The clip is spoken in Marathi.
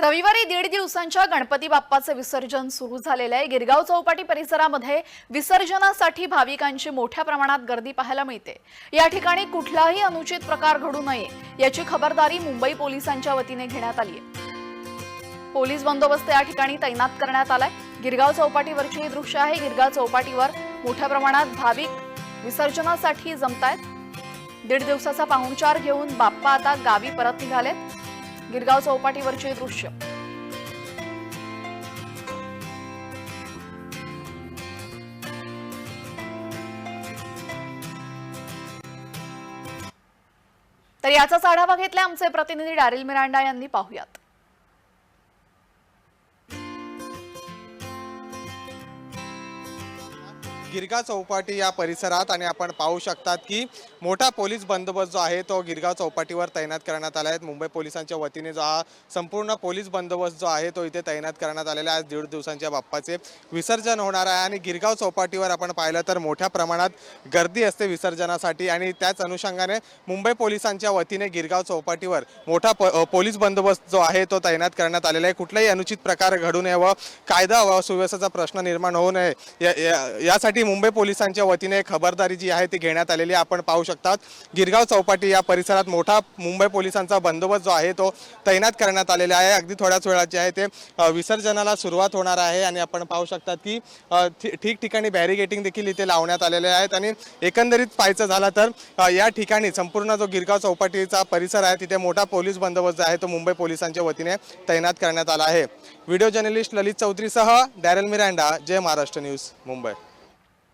रविवारी दीड दिवसांच्या गणपती बाप्पाचे विसर्जन सुरू झालेलं आहे. गिरगाव चौपाटी परिसरामध्ये विसर्जनासाठी भाविकांची मोठ्या प्रमाणात गर्दी पाहायला मिळते. या ठिकाणी कुठलाही अनुचित प्रकार घडू नये याची खबरदारी मुंबई पोलिसांच्या वतीने घेण्यात आली आहे. पोलीस बंदोबस्त या ठिकाणी तैनात करण्यात आलाय. गिरगाव चौपाटीवरची ही दृश्य आहे. गिरगाव चौपाटीवर मोठ्या प्रमाणात भाविक विसर्जनासाठी जमतायत. दीड दिवसाचा पाहुणचार घेऊन बाप्पा आता गावी परत निघालेत. गिरगाव चौपाटीवरचे दृश्य. तर याचाच आढावा घेतला आमचे प्रतिनिधी डॅरिल मिरांडा यांनी. पाहुयात. गिरगाव चौपाटी या परिसरात आणि आपण पाहू शकतात की मोठा पोलीस बंदोबस्त जो आहे तो गिरगाव चौपाटीवर तैनात करण्यात आला आहे. मुंबई पोलिसांच्या वतीने जो हा संपूर्ण पोलीस बंदोबस्त जो आहे तो इथे तैनात करण्यात आलेला आहे. आज दीड दिवसांच्या बाप्पाचे विसर्जन होणार आहे आणि गिरगाव चौपाटीवर आपण पाहिलं तर मोठ्या प्रमाणात गर्दी असते विसर्जनासाठी आणि त्याच अनुषंगाने मुंबई पोलिसांच्या वतीने गिरगाव चौपाटीवर मोठा प पोलीस बंदोबस्त जो आहे तो तैनात करण्यात आलेला आहे. कुठलाही अनुचित प्रकार घडू नये व कायदा व सुव्यवस्थेचा प्रश्न निर्माण होऊ नये. या- या- यासाठी मुंबई पोलिसांच्या वतीने खबरदारी जी आहे ती घेण्यात आलेली आपण पाहू शकतात गिरगाव चौपाटी या परिसरात मोठा मुंबई पोलिसांचा बंदोबस्त जो आहे तो तैनात करण्यात आलेला आहे. अगदी थोड्याच वेळात जे आहे ते विसर्जनाला सुरुवात होणार आहे आणि आपण पाहू शकतात की ठिकठिकाणी बॅरिगेटिंग देखील इथे लावण्यात आलेले आहेत आणि एकंदरीत पाहायचं झालं तर या ठिकाणी संपूर्ण जो गिरगाव चौपाटीचा परिसर आहे तिथे मोठा पोलीस बंदोबस्त जो आहे तो मुंबई पोलिसांच्या वतीने तैनात करण्यात आला आहे. Video journalist Lalit चौधरीसह Darryl Miranda Jai Maharashtra news Mumbai.